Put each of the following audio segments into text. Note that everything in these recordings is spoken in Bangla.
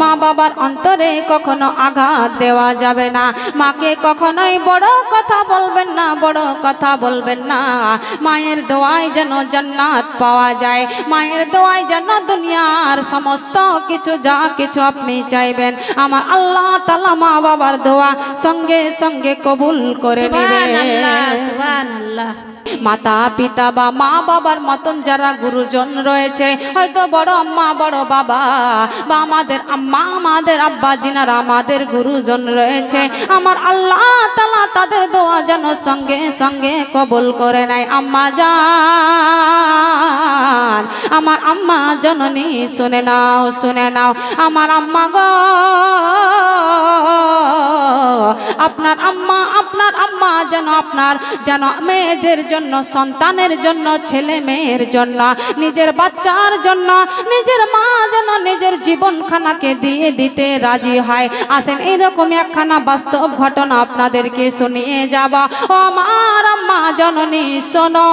মা বাবার অন্তরে কখনো আঘাত দেওয়া যাবে না। মাকে কখনোই বড় কথা বলবেন না, বড় কথা বলবেন না। মায়ের দোয়ায় যেন জান্নাত পাওয়া যায়। মায়ের দোয়ায় যেন দুনিয়ার সমস্ত কিছু, যা কিছু আপনি চাইবেন, আমার আল্লাহ তালা মা বাবার দোয়া সঙ্গে সঙ্গে কবুল করে নেবে সুবহানাল্লাহ। মাতা পিতা বা মা বাবার মতন যারা গুরুজন রয়েছে, হয়তো বড় আম্মা, বড় বাবা বা আমাদের আম্মা, আমাদের আব্বা জিনারা আমাদের গুরুজন রয়েছে। আমার আল্লাহ তালা তাদের দোয়া যেন সঙ্গে সঙ্গে কবুল করে নেয়। আম্মা যান আমার আম্মা জননী শুনে নাও শুনে নাও। আমার আম্মা গো, আপনার আম্মা আপনার আম্মা যেন আপনার, যেন মেয়েদের জন্য সন্তানের জন্য, ছেলে মেয়ের জন্য, নিজের বাচ্চার জন্য, নিজের মা যেন নিজের জীবনখানাকে দিয়ে দিতে রাজি হয়। আসেন এইরকম একখানা বাস্তব ঘটনা আপনাদেরকে শুনিয়ে যাব। ও আমার আম্মা জননী, শোনো,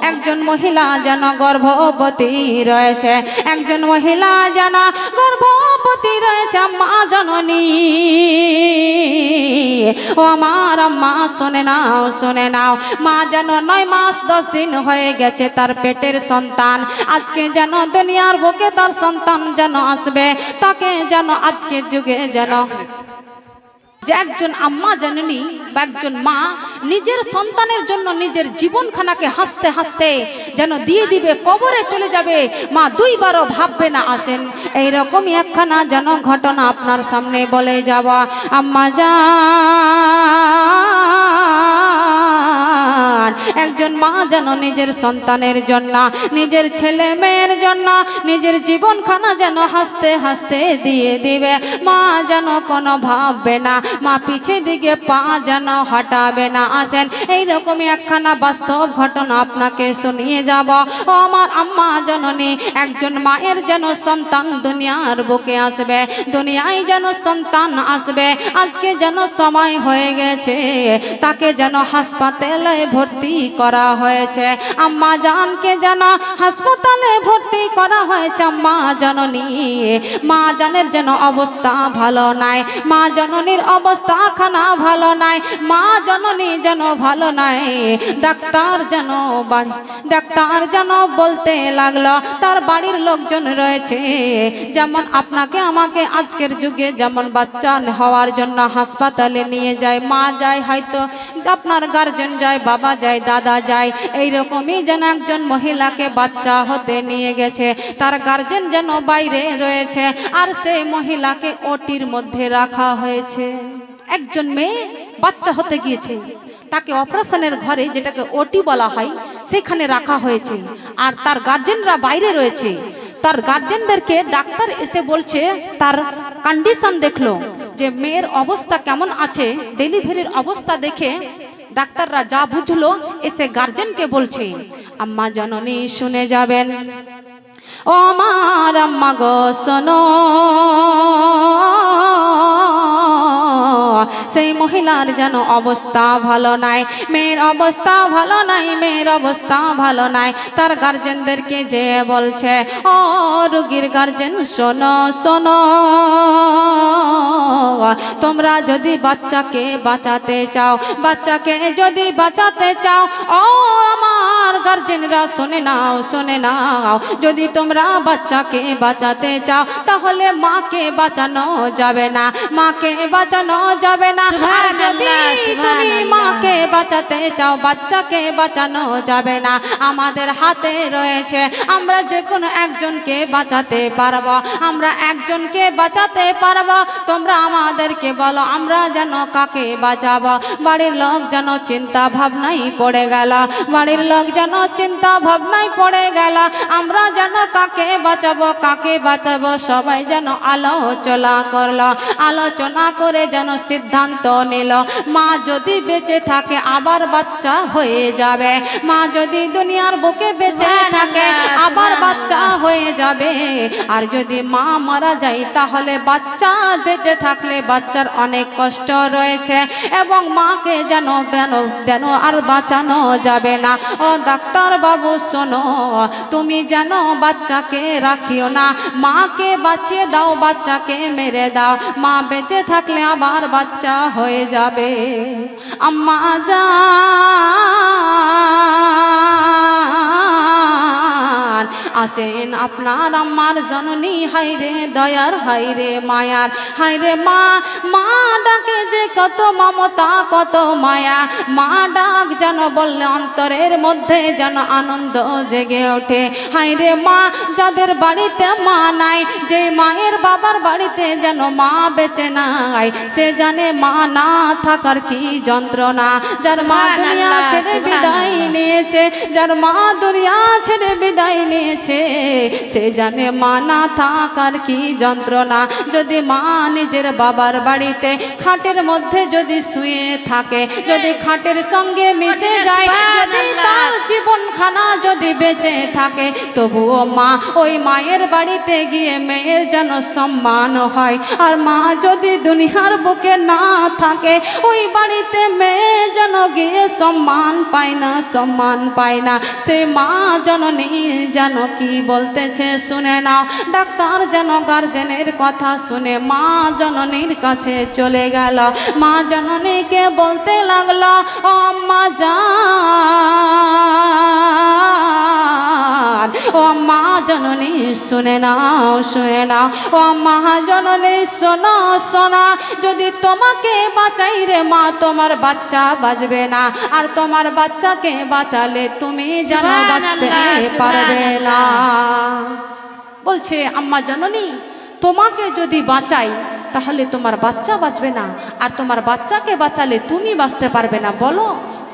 একজন মহিলা যেন গর্ভবতী রয়েছে, একজন মহিলা যেন গর্ভবতী রয়েছে মা জননী। ও আমার মা শোনে নাও শোনে নাও। মা যেন নয় মাস দশ দিন হয়ে গেছে তার পেটের সন্তান। আজকে যেন দুনিয়ার বুকে তার সন্তান যেন আসবে, তাকে যেন আজকে যুগে যেন যে একজন আম্মা জাননি বা একজন মা নিজের সন্তানের জন্য নিজের জীবনখানাকে হাসতে হাসতে যেন দিয়ে দিবে, কবরে চলে যাবে। মা দুইবারও ভাববে না, আসেন। এইরকমই একখানা যেন ঘটনা আপনার সামনে বলে যাওয়া। আম্মা যান। একজন মা যেন নিজের সন্তানের জন্য নিজের ছেলে মেয়ের জন্য নিজের জীবনখানা যেন হাসতে হাসতে দিয়ে দিবে। মা যেন কোনো ভাববে না, মা পিছে দিকে পা যেন হটাবে না। আসেন, এইরকমই একখানা বাস্তব ঘটনা আপনাকে শুনিয়ে যাব। ও আমার আম্মা জননী, একজন মায়ের যেন সন্তান দুনিয়ার বুকে আসবে, দুনিয়ায় যেন সন্তান আসবে। আজকে যেন সময় হয়ে গেছে, তাকে যেন হাসপাতালে ভর্তি করা হয়েছে। আম্মা জানকে যেন হাসপাতালে ভর্তি করা হয়েছে মা জননী। মা জানের যেন অবস্থা ভালো নাই, মা জননীর অবস্থা খানা ভালো নাই, মা জননী যেন ভালো নাই। ডাক্তার যেন বাড়ি, ডাক্তার যেন বলতে লাগল, তার বাড়ির লোকজন রয়েছে। যেমন আপনাকে আমাকে আজকের যুগে যেমন বাচ্চা হওয়ার জন্য হাসপাতালে নিয়ে যায়, মা যায় হয়তো, আপনার গার্জেন যায়, বাবা যায়, দাদা যায়, এইরকমই যেন একজন মহিলাকে বাচ্চা হতে নিয়ে গেছে। তার গার্জেন যেন বাইরে রয়েছে, আর সেই মহিলাকে ওটির মধ্যে রাখা হয়েছে। একজন মেয়ে বাচ্চা হতে গিয়েছে। তাকে অপারেশনের ঘরে যেটাকে ওটি বলা হয়, সেখানে রাখা হয়েছে। আর তার গার্জেনরা বাইরে রয়েছে। তার গার্জেনদেরকে ডাক্তার এসে বলছে, তার কন্ডিশন দেখল যে মেয়ের অবস্থা কেমন আছে। ডেলিভারির অবস্থা দেখে ডাক্তাররা যা বুঝলো, এসে গার্জেনকে বলছে। আম্মা জননী শুনে যাবেন। ও আমার আম্মা গো, শোনো। সেই মহিলার যেন অবস্থা ভালো নাই, মেয়ের অবস্থা ভালো নাই, মেয়ের অবস্থা ভালো নাই। তার গার্জেনদেরকে যে বলছে, ও রুগীর গার্জেন, শোনো শোনো। তোমরা যদি বাচ্চাকে বাঁচাতে চাও, বাচ্চাকে যদি বাঁচাতে চাও, ও আমার গার্জেনরা শুনে নাও শুনে নাও। যদি তোমরা বাচ্চাকে বাঁচাতে চাও তাহলে মাকে বাঁচানো যাবে না মাকে বাঁচানো যাবে না। যদি তুমি মাকে বাঁচাতে চাও বাচ্চাকে বাঁচানো যাবে না। আমাদের হাতে রয়েছে আমরা যে কোনো একজনকে বাঁচাতে পারব আমরা একজনকে বাঁচাতে পারব। তোমরা আমাদেরকে বলো আমরা যেন কাকে বাঁচাবো? বাড়ির লোক যেন চিন্তা ভাবনাই পড়ে গেল বাড়ির লোক যেন চিন্তা ভাবনাই পড়ে গেল। আমরা যেন কাকে বাঁচাবো কাকে বাঁচাবো সবাই যেন আলোচনা করল। আলোচনা করে যেন সিদ্ধান্ত সিদ্ধান্ত নিল। মা যদি বেঁচে থাকে আবার বাচ্চা হয়ে যাবে। মা যদি দুনিয়ার বুকে বেঁচে থাকে আবার বাচ্চা হয়ে যাবে। আর যদি মা মারা যায়, তাহলে বাচ্চা বেঁচে থাকলে বাচ্চার অনেক কষ্ট রয়েছে এবং মাকে যেন যেন যেন আর বাঁচানো যাবে না। ও ডাক্তার বাবু শোনো, তুমি যেন বাচ্চাকে রাখিও না। মাকে বাঁচিয়ে দাও, বাচ্চাকে মেরে দাও। মা বেঁচে থাকলে আবার বাচ্চা হয়ে যাবে। আম্মা যা আসেন আপনার আমার জননী হাইরে দয়ার হাইরে মায়ার হাইরে মা মা ডাকে যে কত মমতা কত মায়া। মা ডাক যেন বললে অন্তরের মধ্যে যেন আনন্দ জেগে ওঠে। হাইরে মা যাদের বাড়িতে মা নাই যে মায়ের বাবার বাড়িতে যেন মা বেঁচে নাই সে জানে মা না থাকার কি যন্ত্রণা। যার মা দুনিয়া ছেড়ে বিদায় নিয়েছে যার মা দুনিয়া ছেড়ে বিদায় নিয়েছে সে জানে মা না থাকার কি যন্ত্রণা। যদি মা নিজের বাবার বাড়িতে খাটের মধ্যে যদি শুয়ে থাকে যদি খাটের সঙ্গে মিশে যায় যদি তার জীবনখানা যদি বেঁচে থাকে তবুও মা ওই মায়ের বাড়িতে গিয়ে মেয়ের যেন সম্মান হয়। আর মা যদি দুনিয়ার বুকে না থাকে ওই বাড়িতে মেয়ে যেন গিয়ে সম্মান পায় না সম্মান পায় না। সে মা জননী যেন কি বলতেছে, শুনে নাও, ডাক্তার যেন গার্জেনের কথা শুনে মা জননীর কাছে চলে গেল। মা জননীকে বলতে লাগল, ও মা যা জননী শুনে নাও শুনে নাও। ও মা জননী শোনো শোনা। যদি তোমাকে বাঁচাই রে মা তোমার বাচ্চা বাঁচবে না। আর তোমার বাচ্চাকে বাঁচালে তুমি যেন বাঁচতে পারবে না। বলছে আম্মা জননী তোমাকে যদি বাঁচাই তাহলে তোমার বাচ্চা বাঁচবে না। আর তোমার বাচ্চাকে বাঁচালে তুমি বাঁচতে পারবে না। বলো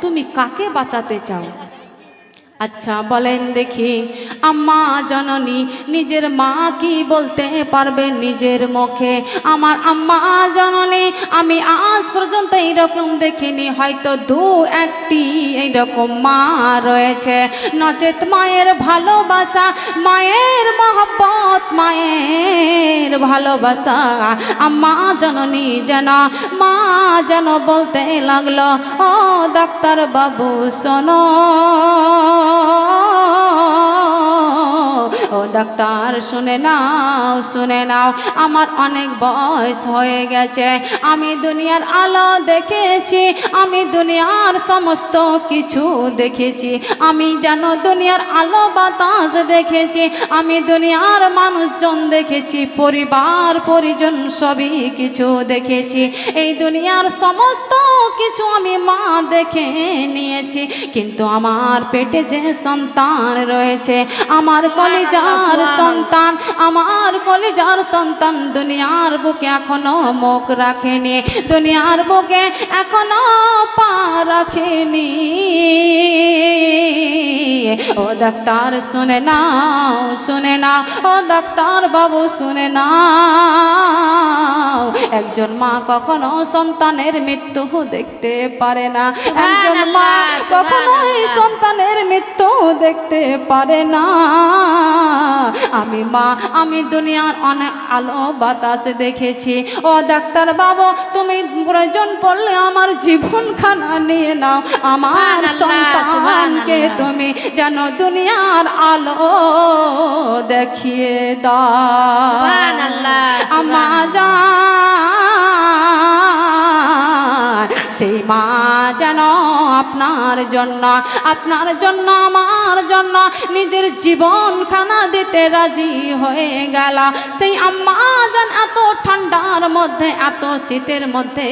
তুমি কাকে বাঁচাতে চাও? আচ্ছা বলেন দেখি, আম্মা জননী, নিজের মা কি বলতে পারবে নিজের মুখে? আমার আম্মা জননী, আমি আজ পর্যন্ত এইরকম দেখিনি, হয়তো দু একটি এইরকম মা রয়েছে। নচেত মায়ের ভালোবাসা, মায়ের মহব্বত, মায়ের ভালোবাসা। আম্মা জননী যেন, মা যেন বলতে লাগল, ও ডাক্তার বাবু শোনো। ও ডাক্তার, শুনে নাও শুনে নাও, আমার অনেক বয়স হয়ে গেছে। আমি দুনিয়ার আলো দেখেছি, আমি দুনিয়ার সমস্ত কিছু দেখেছি। আমি যেন দুনিয়ার আলো বাতাস দেখেছি, আমি দুনিয়ার মানুষজন দেখেছি, পরিবার, পরিজন সবই কিছু দেখেছি। এই দুনিয়ার সমস্ত কিছু আমি মা দেখে নিয়েছি। কিন্তু আমার পেটে যে সন্তান রয়েছে আমার কলেজার সন্তান আমার কলেজার সন্তান দুনিয়ার বুকে এখনও মুখ রাখেনি। দুনিয়ার বুকে এখনও পা রাখেনি। ও ডাক্তার শুনে নাও, শুনে না ও ডাক্তার বাবু শুনে নাও। একজন মা কখনো সন্তানের মৃত্যু দেখতে পারে না। একজন মা কখনোই সন্তানের মৃত্যু দেখতে পারে না। আমি মা আমি দুনিয়ার অনেক আলো বাতাস দেখেছি। ও ডাক্তার বাবু তুমি প্রয়োজন পড়লে আমার জীবনখানা নিয়ে নাও। আমার সন্তানকে তুমি যেন দুনিয়ার আলো দেখিয়ে দাও। আমা যা সেই মা যেন আপনার জন্য আপনার জন্য, আমার জন্য নিজের জীবন খানা দিতে রাজি হয়ে গেল। সেই আম্মা যেন এত ঠান্ডার মধ্যে, এত শীতের মধ্যে,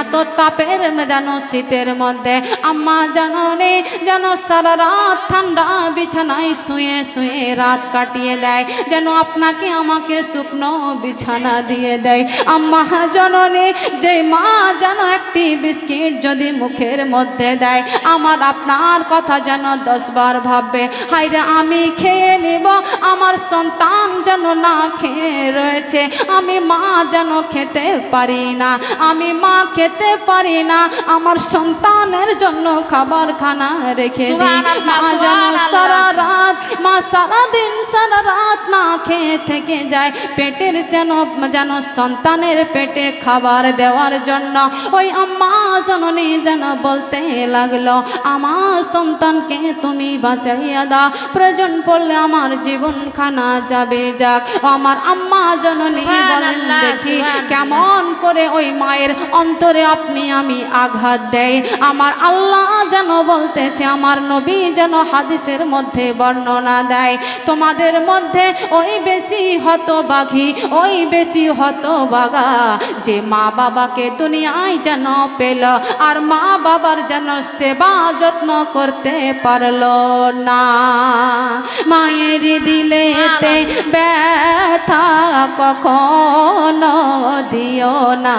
এত তাপের যেন শীতের মধ্যে, আম্মা যেন নে যেন সারা রাত ঠান্ডা বিছানায় শুয়ে শুয়ে রাত কাটিয়ে দেয়, যেন আপনাকে আমাকে শুকনো বিছানা দিয়ে দেয়। আম্মা জননে যে মা যেন একটি বিস্কিট যদি মুখের মধ্যে দেয় আমার আপনার কথা যেন দশবার ভাববে। হাইরে আমি খেয়ে নেব আমার সন্তান যেন না খেয়ে রয়েছে। আমি মা যেন খেতে পারি না আমি মা খেতে পারি না আমার সন্তানের জন্য খাবার খানা রেখে দিই। মা যেন সারা রাত মা সারা দিন সারা রাত না খেয়ে থেকে যায়। পেটের যেন যেন সন্তানের পেটে খাবার দেওয়ার জন্য ওই আম্মা জননী যেন বলতে লাগল আমার সন্তানকে তুমি বাঁচাইয়া দাও। প্রয়োজন পড়লে আমার জীবন খানা যাবে যাক। আমার আম্মা জননী বলেন দেখি কেমন করে ওই মায়ের অন্তরে আপনি আমি আঘাত দেয় আমার আল্লাহ যেন বলতেছে আমার নবী যেন হাদিসের মধ্যে বর্ণনা দেয় তোমাদের মধ্যে ওই বেশি হতবাঘী ওই বেশি হতবাগা যে মা বাবাকে দুনিয়ায় যেন পেল আর মা বাবার যেন সেবা যত্ন করতে পারল না। মায়ের দিলেতে ব্যথা কখনো দিও না।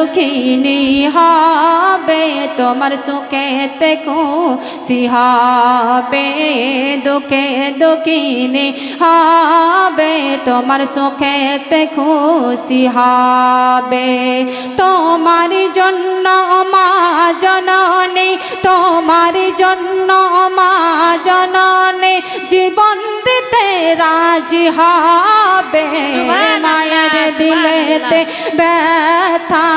দুঃখিনী হবে তোমার সুখেতে খুশি হবে দুঃখে দুঃখিনী হবে তোমার সুখেতে খুশি হবে তোমার জন্য মা জননী তোমার জন্য মা জননী জীবন দিতে রাজি হবে। মায়ের দিলেতে ব্যথা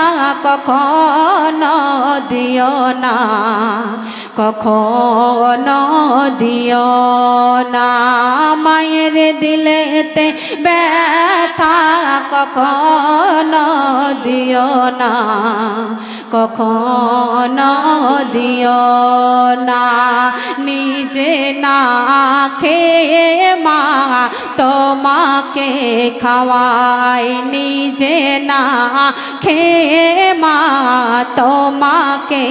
কখনো দিও না। কখনো দিও না। মায়ের দিলেতে ব্যথা কখনো দিও না। কখনো দিও না। নিজে না খেয়ে মা তোমাকে খাওয়াই নিজে না খেয়ে মা তোমাকে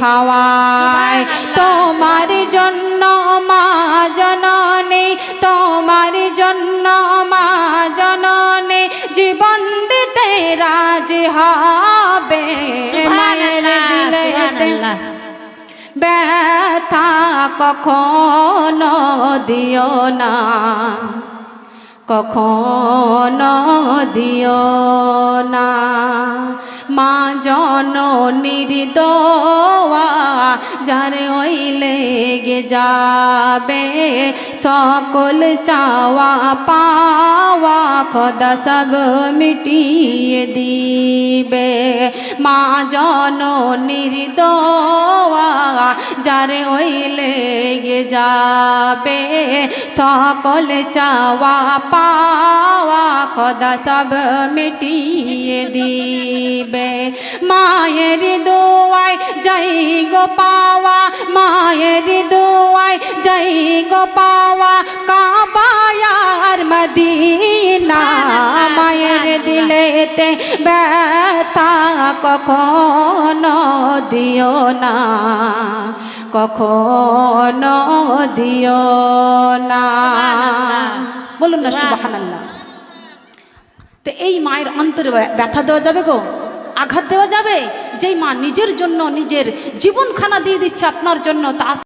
খাওয়াই তোমার জন্য মা জননী তোমার জন্য মা জননী জীবন দিতে রাজি হবে। ব্যথা কখনো দিও না। কখনো দিও না। মা জন নির্দোয়া যার ওই লেগে যাবে সকল চাওয়া পাওয়া খোদা সব মিটিয়ে দিবে মা জন নির্দোয়া, যার ওই লেগে যাবে। সকল চাওয়া পাওয়া খোদা সব মিটিয়ে দিবে। মায়ের দোয়ায় যাই গো পাওয়া, মায়ের দোয়ায় যাই গো পাওয়া কাবায়ার দিলেতে ব্যথা কখনো দিও না কখনো দিও না। বলুন না সুবহানাল্লাহ। তো এই মায়ের অন্তরে ব্যথা দেওয়া যাবে গো? আঘাত দেওয়া যাবে? যেই মা নিজের জন্য নিজের জীবনখানা দিয়ে দিচ্ছে আপনার জন্য তা